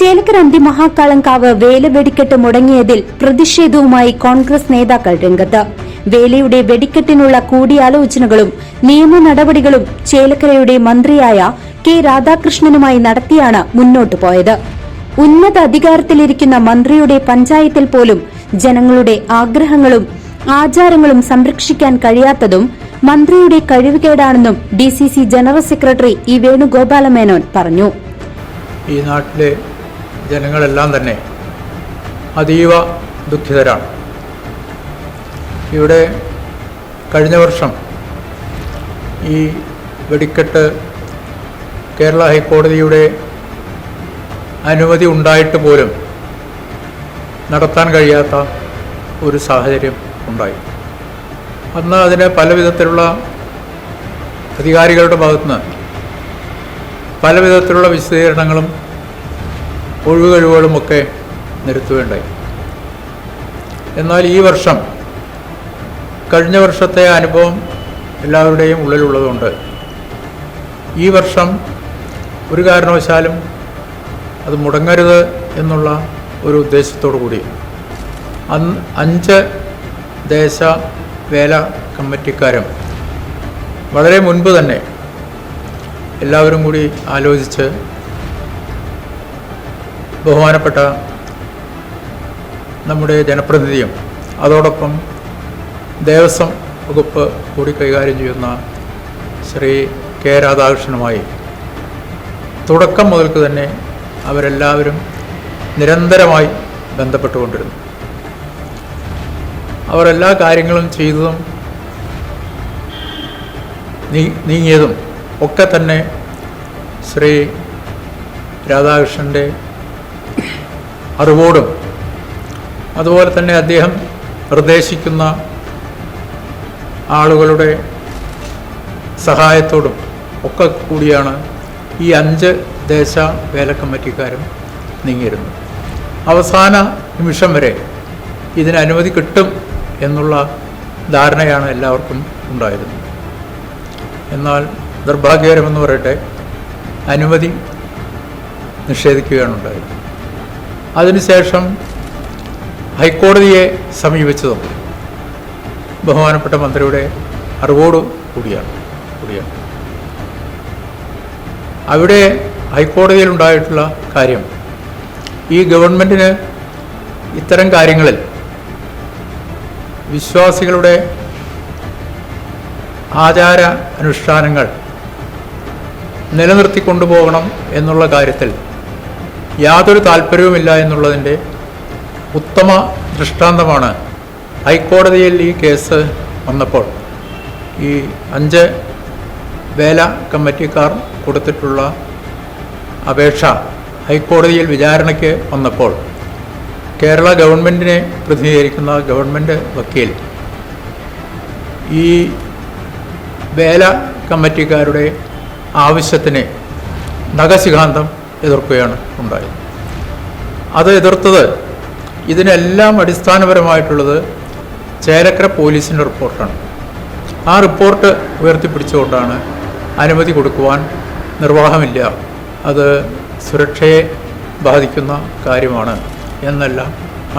ചേലക്കരന്തി മഹാക്കാളങ്കാവ് വേല വെടിക്കെട്ട് മുടങ്ങിയതിൽ പ്രതിഷേധവുമായി കോൺഗ്രസ് നേതാക്കൾ രംഗത്ത്. വേലയുടെ വെടിക്കെട്ടിനുള്ള കൂടിയാലോചനകളും നിയമ നടപടികളും ചേലക്കരയുടെ മന്ത്രിയായ കെ രാധാകൃഷ്ണനുമായി നടത്തിയാണ് മുന്നോട്ടു പോയത്. ഉന്നത അധികാരത്തിലിരിക്കുന്ന മന്ത്രിയുടെ പഞ്ചായത്തിൽ പോലും ജനങ്ങളുടെ ആഗ്രഹങ്ങളും ആചാരങ്ങളും സംരക്ഷിക്കാൻ കഴിയാത്തതും മന്ത്രിയുടെ കഴിവുകേടാണെന്നും D C C general secretary E Venugopala Menon പറഞ്ഞു. ഈ നാട്ടിലെ ജനങ്ങളെല്ലാം തന്നെ അതീവ ദുഃഖിതരാണ്. ഇവിടെ കഴിഞ്ഞ വർഷം ഈ വെടിക്കെട്ട് കേരള ഹൈക്കോടതിയുടെ അനുമതി ഉണ്ടായിട്ട് പോലും നടത്താൻ കഴിയാത്ത ഒരു സാഹചര്യം ഉണ്ടായി. അന്ന് അതിന് പല വിധത്തിലുള്ള അധികാരികളുടെ ഭാഗത്തുനിന്ന് പല വിധത്തിലുള്ള വിശദീകരണങ്ങളും ഒഴിവുകഴിവുകളുമൊക്കെ നിരത്തുകയുണ്ടായി. എന്നാൽ ഈ വർഷം കഴിഞ്ഞ വർഷത്തെ അനുഭവം എല്ലാവരുടെയും ഉള്ളിലുള്ളതുകൊണ്ട് ഈ വർഷം ഒരു കാരണവശാലും അത് മുടങ്ങരുത് എന്നുള്ള ഒരു ഉദ്ദേശത്തോടു കൂടി അന്ന് അഞ്ച് ദേശ വേല കമ്മിറ്റിക്കാരും വളരെ മുൻപ് തന്നെ എല്ലാവരും കൂടി ആലോചിച്ച് ബഹുമാനപ്പെട്ട നമ്മുടെ ജനപ്രതിനിധിയും അതോടൊപ്പം ദേവസ്വം വകുപ്പ് കൂടി കൈകാര്യം ചെയ്യുന്ന ശ്രീ കെ രാധാകൃഷ്ണനുമായി തുടക്കം മുതൽക്ക് തന്നെ അവരെല്ലാവരും നിരന്തരമായി ബന്ധപ്പെട്ടുകൊണ്ടിരുന്നു. അവർ എല്ലാ കാര്യങ്ങളും ചെയ്തതും നീങ്ങിയതും ഒക്കെ തന്നെ ശ്രീ രാധാകൃഷ്ണന്റെ അറിവോടും അതുപോലെ തന്നെ അദ്ദേഹം നിർദ്ദേശിക്കുന്ന ആളുകളുടെ സഹായത്തോടും ഒക്കെ കൂടിയാണ് ഈ അഞ്ച് ദേശ വേല കമ്മിറ്റിക്കാരും നീങ്ങിയിരുന്നത്. അവസാന നിമിഷം വരെ ഇതിന് അനുമതി കിട്ടും എന്നുള്ള ധാരണയാണ് എല്ലാവർക്കും ഉണ്ടായിരുന്നത്. എന്നാൽ നിർഭാഗ്യകരമെന്ന് പറയട്ടെ അനുമതി നിഷേധിക്കുകയാണ് ഉണ്ടായത് അതിനുശേഷം ഹൈക്കോടതിയെ സമീപിച്ചതും ബഹുമാനപ്പെട്ട മന്ത്രിയുടെ അറിവോട് കൂടിയാണ് കൂടിയാണ്. അവിടെ ഹൈക്കോടതിയിലുണ്ടായിട്ടുള്ള കാര്യം ഈ ഗവൺമെന്റിന് ഇത്തരം കാര്യങ്ങളിൽ വിശ്വാസികളുടെ ആചാര അനുഷ്ഠാനങ്ങൾ നിലനിർത്തിക്കൊണ്ടുപോകണം എന്നുള്ള കാര്യത്തിൽ യാതൊരു താല്പര്യവുമില്ല എന്നുള്ളതിന്റെ ഉത്തമ ദൃഷ്ടാന്തമാണ് ഹൈക്കോടതിയിൽ ഈ കേസ് വന്നപ്പോൾ. ഈ അഞ്ച് വേല കമ്മിറ്റിക്കാർ കൊടുത്തിട്ടുള്ള അപേക്ഷ ഹൈക്കോടതിയിൽ വിചാരണയ്ക്ക് വന്നപ്പോൾ കേരള ഗവൺമെന്റിനെ പ്രതിനിധീകരിക്കുന്ന ഗവൺമെന്റ് വക്കീൽ ഈ വേല കമ്മിറ്റിക്കാരുടെ ആവശ്യത്തിന് നഖശിഖാന്തം എതിർക്കുകയാണ് ഉണ്ടായത്. അത് എതിർത്തത് ഇതിനെല്ലാം അടിസ്ഥാനപരമായിട്ടുള്ളത് ചേലക്കര പോലീസിന്റെ റിപ്പോർട്ടാണ്. ആ റിപ്പോർട്ട് ഉയർത്തിപ്പിടിച്ചുകൊണ്ടാണ് അനുമതി കൊടുക്കുവാൻ നിർവാഹമില്ല. അത് സുരക്ഷയെ ബാധിക്കുന്ന കാര്യമാണ് എന്നെല്ലാം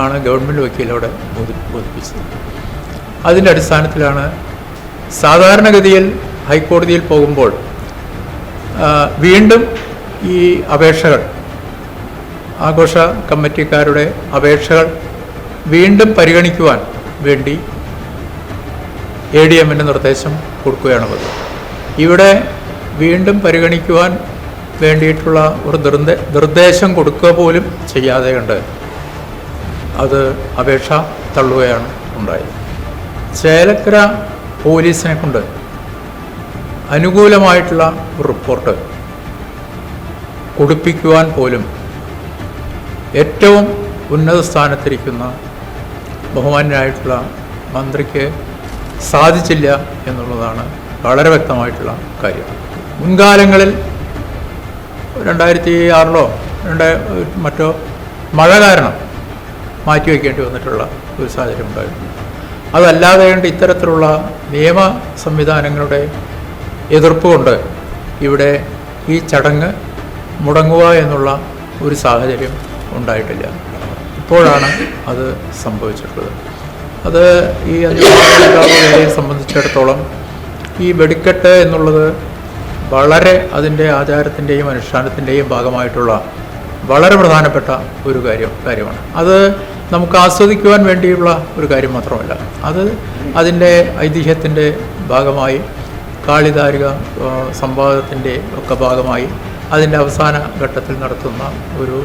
ആണ് ഗവൺമെന്റ് വക്കീലോടെ ബോധി ബോധിപ്പിച്ചത്. അതിന്റെ അടിസ്ഥാനത്തിലാണ് സാധാരണഗതിയിൽ ഹൈക്കോടതിയിൽ പോകുമ്പോൾ വീണ്ടും ഈ അപേക്ഷകൾ ആഘോഷ കമ്മിറ്റിക്കാരുടെ അപേക്ഷകൾ വീണ്ടും പരിഗണിക്കുവാൻ വേണ്ടി എ ഡി എമ്മിന്റെ നിർദ്ദേശം കൊടുക്കുകയാണ് പതിവ് ഇവിടെ വീണ്ടും പരിഗണിക്കുവാൻ വേണ്ടിയിട്ടുള്ള ഒരു നിർദ്ദേ നിർദ്ദേശം കൊടുക്കുക പോലും ചെയ്യാതെ കണ്ട് അത് അപേക്ഷ തള്ളുകയാണ് ഉണ്ടായത്. ചേലക്കര പോലീസിനെ കൊണ്ട് അനുകൂലമായിട്ടുള്ള ഒരു റിപ്പോർട്ട് കൊടുപ്പിക്കുവാൻ പോലും ഏറ്റവും ഉന്നത സ്ഥാനത്തിരിക്കുന്ന ബഹുമാന്യനായിട്ടുള്ള മന്ത്രിക്ക് സാധിച്ചില്ല എന്നുള്ളതാണ് വളരെ വ്യക്തമായിട്ടുള്ള കാര്യം. മുൻകാലങ്ങളിൽ രണ്ടായിരത്തി ആറിലോ രണ്ട് മറ്റോ മഴ കാരണം മാറ്റിവെക്കേണ്ടി വന്നിട്ടുള്ള ഒരു സാഹചര്യം ഉണ്ടായിരുന്നു. അതല്ലാതെ കണ്ട് ഇത്തരത്തിലുള്ള നിയമ സംവിധാനങ്ങളുടെ എതിർപ്പ് കൊണ്ട് ഇവിടെ ഈ ചടങ്ങ് മുടങ്ങുക എന്നുള്ള ഒരു സാഹചര്യം ഉണ്ടായിട്ടില്ല. ഇപ്പോഴാണ് അത് സംഭവിച്ചിട്ടുള്ളത്. അത് ഈ അന്വേഷണ സംബന്ധിച്ചിടത്തോളം ഈ വെടിക്കെട്ട് എന്നുള്ളത് വളരെ അതിന്റെ ആചാരത്തിന്റെയും അനുഷ്ഠാനത്തിന്റെയും ഭാഗമായിട്ടുള്ള വളരെ പ്രധാനപ്പെട്ട ഒരു കാര്യം കാര്യമാണ്. അത് നമുക്ക് ആസ്വദിക്കുവാൻ വേണ്ടിയുള്ള ഒരു കാര്യം മാത്രമല്ല. അത് അതിന്റെ ഐതിഹ്യത്തിന്റെ ഭാഗമായി കാളിദാരിക സംവാദത്തിന്റെ ഒക്കെ ഭാഗമായി അതിന്റെ അവസാന ഘട്ടത്തിൽ നടത്തുന്ന ഒരു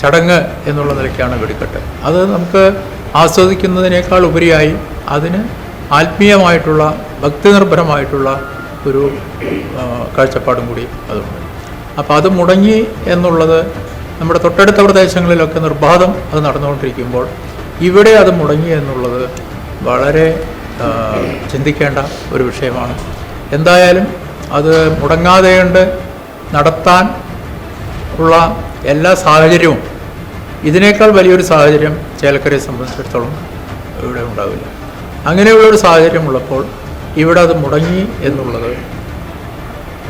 ചടങ്ങ് എന്നുള്ള നിലയ്ക്കാണ് വെടിക്കെട്ട്. അത് നമുക്ക് ആസ്വദിക്കുന്നതിനേക്കാൾ ഉപരിയായി അതിന് ആത്മീയമായിട്ടുള്ള ഭക്തി നിർഭരമായിട്ടുള്ള ഒരു കാഴ്ചപ്പാടും കൂടി അതുണ്ട്. അപ്പോൾ അത് മുടങ്ങി എന്നുള്ളത് നമ്മുടെ തൊട്ടടുത്ത പ്രദേശങ്ങളിലൊക്കെ നിർബാധം അത് നടന്നുകൊണ്ടിരിക്കുമ്പോൾ ഇവിടെ അത് മുടങ്ങി എന്നുള്ളത് വളരെ ചിന്തിക്കേണ്ട ഒരു വിഷയമാണ്. എന്തായാലും അത് മുടങ്ങാതെ കൊണ്ട് നടത്താൻ ഉള്ള എല്ലാ സാഹചര്യവും ഇതിനേക്കാൾ വലിയൊരു സാഹചര്യം ചേലക്കരയെ സംബന്ധിച്ചിടത്തോളം ഇവിടെ ഉണ്ടാവില്ല. അങ്ങനെയുള്ള ഒരു സാഹചര്യം ഉള്ളപ്പോൾ ഇവിടെ അത് മുടങ്ങി എന്നുള്ളത്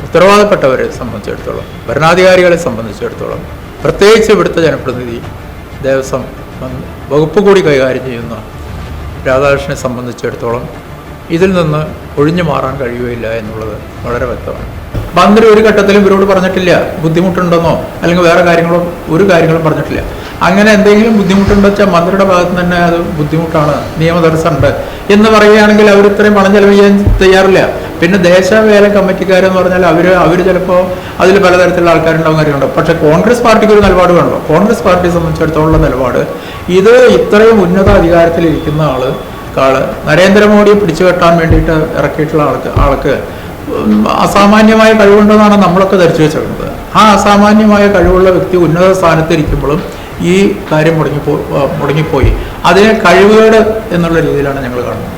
ഉത്തരവാദപ്പെട്ടവരെ സംബന്ധിച്ചിടത്തോളം ഭരണാധികാരികളെ സംബന്ധിച്ചിടത്തോളം പ്രത്യേകിച്ച് ഇവിടുത്തെ ജനപ്രതിനിധി ദേവസ്വം വകുപ്പ് കൂടി കൈകാര്യം ചെയ്യുന്ന രാധാകൃഷ്ണനെ സംബന്ധിച്ചിടത്തോളം ഇതിൽ നിന്ന് ഒഴിഞ്ഞു മാറാൻ കഴിയുകയില്ല എന്നുള്ളത് വളരെ വ്യക്തമാണ്. മന്ത്രി ഒരു ഘട്ടത്തിലും ഇവരോട് പറഞ്ഞിട്ടില്ല. ബുദ്ധിമുട്ടുണ്ടെന്നോ അല്ലെങ്കിൽ വേറെ കാര്യങ്ങളോ ഒരു കാര്യങ്ങളും പറഞ്ഞിട്ടില്ല. അങ്ങനെ എന്തെങ്കിലും ബുദ്ധിമുട്ടുണ്ടോ വെച്ചാൽ മന്ത്രിയുടെ ഭാഗത്ത് തന്നെ അത് ബുദ്ധിമുട്ടാണ് നിയമ എന്ന് പറയുകയാണെങ്കിൽ അവർ ഇത്രയും പണം ചെലവ് ചെയ്യാൻ തയ്യാറില്ല. പിന്നെ ദേശവേല കമ്മിറ്റിക്കാരെന്ന് പറഞ്ഞാൽ അവർ അവർ ചിലപ്പോൾ അതിൽ പലതരത്തിലുള്ള ആൾക്കാരുണ്ടാവും കാര്യമുണ്ടോ പക്ഷെ കോൺഗ്രസ് പാർട്ടിക്ക് ഒരു നിലപാട് വേണമല്ലോ. കോൺഗ്രസ് പാർട്ടിയെ സംബന്ധിച്ചിടത്തോളം നിലപാട് ഇത് ഇത്രയും ഉന്നത അധികാരത്തിലിരിക്കുന്ന ആൾ ആൾ നരേന്ദ്രമോദിയെ പിടിച്ചു കെട്ടാൻ വേണ്ടിയിട്ട് ഇറക്കിയിട്ടുള്ള ആൾക്ക് ആൾക്ക് അസാമാന്യമായ കഴിവുണ്ടെന്നാണ് നമ്മളൊക്കെ ധരിച്ചു വെച്ചിരുന്നത്. ആ അസാമാന്യമായ കഴിവുള്ള വ്യക്തി ഉന്നത സ്ഥാനത്തിരിക്കുമ്പോഴും ഈ കാര്യം മുടങ്ങിപ്പോ മുടങ്ങിപ്പോയി. അതിനെ കഴിവുകേട് എന്നുള്ള രീതിയിലാണ് ഞങ്ങൾ കാണുന്നത്.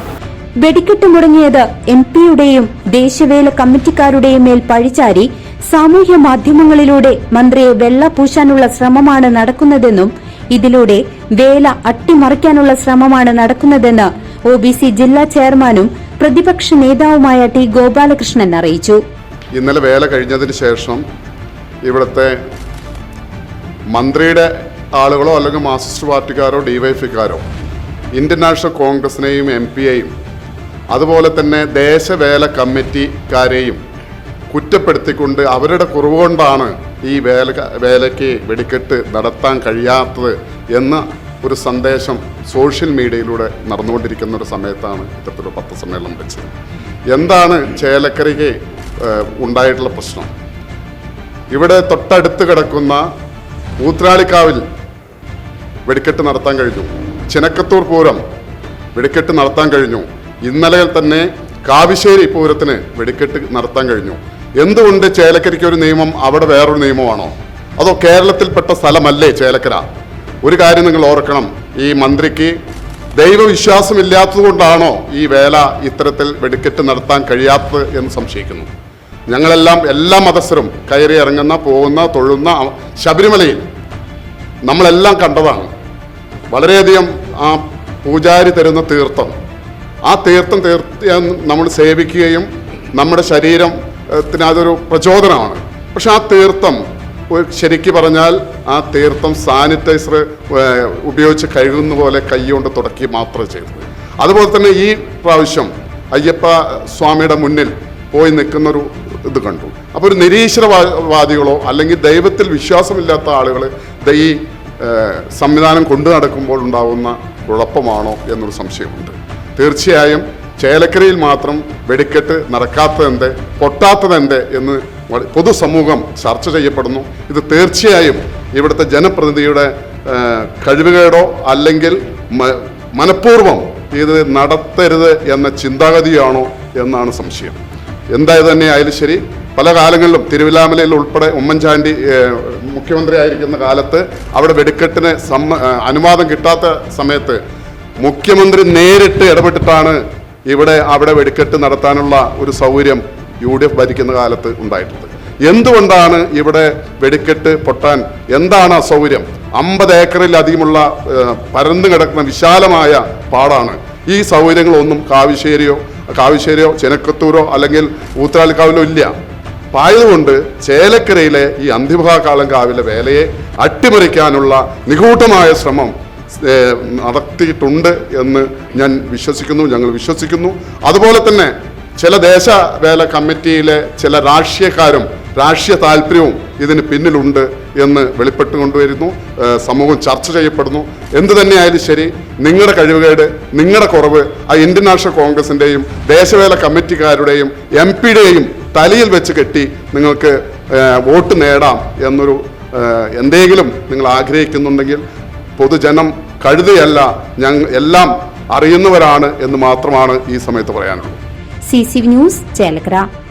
വെടിക്കെട്ട് മുടങ്ങിയത് എം പിയുടെയും ദേശവേല കമ്മിറ്റിക്കാരുടെയും മേൽ പഴിച്ചാരി സാമൂഹ്യ മാധ്യമങ്ങളിലൂടെ മന്ത്രിയെ വെള്ള പൂശാനുള്ള ശ്രമമാണ് നടക്കുന്നതെന്നും ഇതിലൂടെ വേല അട്ടിമറിക്കാനുള്ള ശ്രമമാണ് നടക്കുന്നതെന്ന് ഒ ജില്ലാ ചെയർമാനും പ്രതിപക്ഷ നേതാവുമായ ടി ഗോപാലകൃഷ്ണൻ അറിയിച്ചു. ഇന്നലെ വേല കഴിഞ്ഞതിന് ശേഷം ഇവിടുത്തെ മന്ത്രിയുടെ ആളുകളോ അല്ലെങ്കിൽ മാർക്സിസ്റ്റ് പാർട്ടിക്കാരോ ഡിവൈഎഫ്ഐക്കാരോ ഇന്ത്യൻ നാഷണൽ കോൺഗ്രസിനെയും എം പിയെയും അതുപോലെ തന്നെ ദേശവേല കമ്മിറ്റിക്കാരെയും കുറ്റപ്പെടുത്തിക്കൊണ്ട് അവരുടെ കുറവ് കൊണ്ടാണ് ഈ വേല വേലയ്ക്ക് വെടിക്കെട്ട് നടത്താൻ കഴിയാത്തത് എന്ന ഒരു സന്ദേശം സോഷ്യൽ മീഡിയയിലൂടെ നടന്നുകൊണ്ടിരിക്കുന്ന ഒരു സമയത്താണ് ഇത്തരത്തിലൊരു പത്രസമ്മേളനം വെച്ചത്. എന്താണ് ചേലക്കരയ്ക്ക് ഉണ്ടായിട്ടുള്ള പ്രശ്നം? ഇവിടെ തൊട്ടടുത്ത് കിടക്കുന്ന ഊത്രാളിക്കാവിൽ വെടിക്കെട്ട് നടത്താൻ കഴിഞ്ഞു. ചിനക്കത്തൂർ പൂരം വെടിക്കെട്ട് നടത്താൻ കഴിഞ്ഞു. ഇന്നലെ തന്നെ കാവിശ്ശേരി പൂരത്തിന് വെടിക്കെട്ട് നടത്താൻ കഴിഞ്ഞു. എന്തുകൊണ്ട് ചേലക്കരയ്ക്ക് ഒരു നിയമം അവിടെ വേറൊരു നിയമമാണോ? അതോ കേരളത്തിൽപ്പെട്ട സ്ഥലമല്ലേ ചേലക്കര? ഒരു കാര്യം നിങ്ങൾ ഓർക്കണം. ഈ മന്ത്രിക്ക് ദൈവവിശ്വാസമില്ലാത്തതുകൊണ്ടാണോ ഈ വേല ഇത്തരത്തിൽ വെടിക്കെട്ട് നടത്താൻ കഴിയാത്തത് എന്ന് സംശയിക്കുന്നു. ഞങ്ങളെല്ലാം എല്ലാ മതസ്ഥരും കയറി ഇറങ്ങുന്ന പോകുന്ന തൊഴുന്ന ശബരിമലയിൽ നമ്മളെല്ലാം കണ്ടതാണ്. വളരെയധികം ആ പൂജാരി തരുന്ന തീർത്ഥം. ആ തീർത്ഥം തീർത്ത് നമ്മൾ സേവിക്കുകയും നമ്മുടെ ശരീരത്തിന് അതൊരു പ്രചോദനമാണ്. പക്ഷെ ആ തീർത്ഥം ശരിക്ക് പറഞ്ഞാൽ ആ തീർത്ഥം സാനിറ്റൈസർ ഉപയോഗിച്ച് കഴുകുന്ന പോലെ കൈ കൊണ്ട് തുടക്കി മാത്രമേ ചെയ്തത് അതുപോലെ തന്നെ ഈ പ്രാവശ്യം അയ്യപ്പ സ്വാമിയുടെ മുന്നിൽ പോയി നിൽക്കുന്നൊരു ഇത് കണ്ടു. അപ്പോൾ ഒരു നിരീശ്വരവാദികളോ അല്ലെങ്കിൽ ദൈവത്തിൽ വിശ്വാസമില്ലാത്ത ആളുകൾ ഈ സംവിധാനം കൊണ്ടു നടക്കുമ്പോൾ ഉണ്ടാകുന്ന കുഴപ്പമാണോ എന്നൊരു സംശയമുണ്ട്. തീർച്ചയായും ചേലക്കരയിൽ മാത്രം വെടിക്കെട്ട് നടക്കാത്തതെന്ത് പൊട്ടാത്തതെന്ത് എന്ന് പൊതുസമൂഹം ചർച്ച ചെയ്യപ്പെടുന്നു. ഇത് തീർച്ചയായും ഇവിടുത്തെ ജനപ്രതിനിധിയുടെ കഴിവുകേടോ അല്ലെങ്കിൽ മനഃപൂർവം ഇത് നടത്തരുത് എന്ന ചിന്താഗതിയാണോ എന്നാണ് സംശയം. എന്തായത് തന്നെ ആയാലും ശരി പല കാലങ്ങളിലും തിരുവിലാമലയിൽ ഉൾപ്പെടെ ഉമ്മൻചാണ്ടി മുഖ്യമന്ത്രി ആയിരിക്കുന്ന കാലത്ത് അവിടെ വെടിക്കെട്ടിന് സമ്മ അനുവാദം കിട്ടാത്ത സമയത്ത് മുഖ്യമന്ത്രി നേരിട്ട് ഇടപെട്ടിട്ടാണ് ഇവിടെ അവിടെ വെടിക്കെട്ട് നടത്താനുള്ള ഒരു സൗകര്യം യു ഡി എഫ് ഭരിക്കുന്ന കാലത്ത് ഉണ്ടായിട്ടുള്ളത് എന്തുകൊണ്ടാണ് ഇവിടെ വെടിക്കെട്ട് പൊട്ടാൻ? എന്താണ് അസൗകര്യം? അമ്പത് ഏക്കറിലധികമുള്ള പരന്നു കിടക്കുന്ന വിശാലമായ പാടാണ്. ഈ സൗകര്യങ്ങളൊന്നും കാവിശ്ശേരിയോ കാവിശ്ശേരിയോ ചെനക്കത്തൂരോ അല്ലെങ്കിൽ ഊത്തരാലിക്കാവിലോ ഇല്ല. പായതുകൊണ്ട് ചേലക്കരയിലെ ഈ അന്തിമഹാകാലം കാവിലെ വേലയെ അട്ടിമറിക്കാനുള്ള നിഗൂഢമായ ശ്രമം നടത്തിയിട്ടുണ്ട് എന്ന് ഞാൻ വിശ്വസിക്കുന്നു ഞങ്ങൾ വിശ്വസിക്കുന്നു. അതുപോലെ തന്നെ ചില ദേശവേല കമ്മിറ്റിയിലെ ചില രാഷ്ട്രീയക്കാരും രാഷ്ട്രീയ താല്പര്യവും ഇതിന് പിന്നിലുണ്ട് എന്ന് വെളിപ്പെട്ട് കൊണ്ടുവരുന്നു. സമൂഹം ചർച്ച ചെയ്യപ്പെടുന്നു. എന്തു തന്നെയായാലും ശരി നിങ്ങളുടെ കഴിവുകേട് നിങ്ങളുടെ കുറവ് ആ ഇന്ത്യൻ നാഷണൽ കോൺഗ്രസിന്റെയും ദേശവേല കമ്മിറ്റിക്കാരുടെയും എം പിയുടെയും തലയിൽ വെച്ച് കെട്ടി നിങ്ങൾക്ക് വോട്ട് നേടാം എന്നൊരു എന്തെങ്കിലും നിങ്ങൾ ആഗ്രഹിക്കുന്നുണ്ടെങ്കിൽ പൊതുജനം കഴുതയല്ല ഞങ്ങൾ എല്ലാം അറിയുന്നവരാണ് എന്ന് മാത്രമാണ് ഈ സമയത്ത് പറയാനുള്ളത്. C news Chelakkara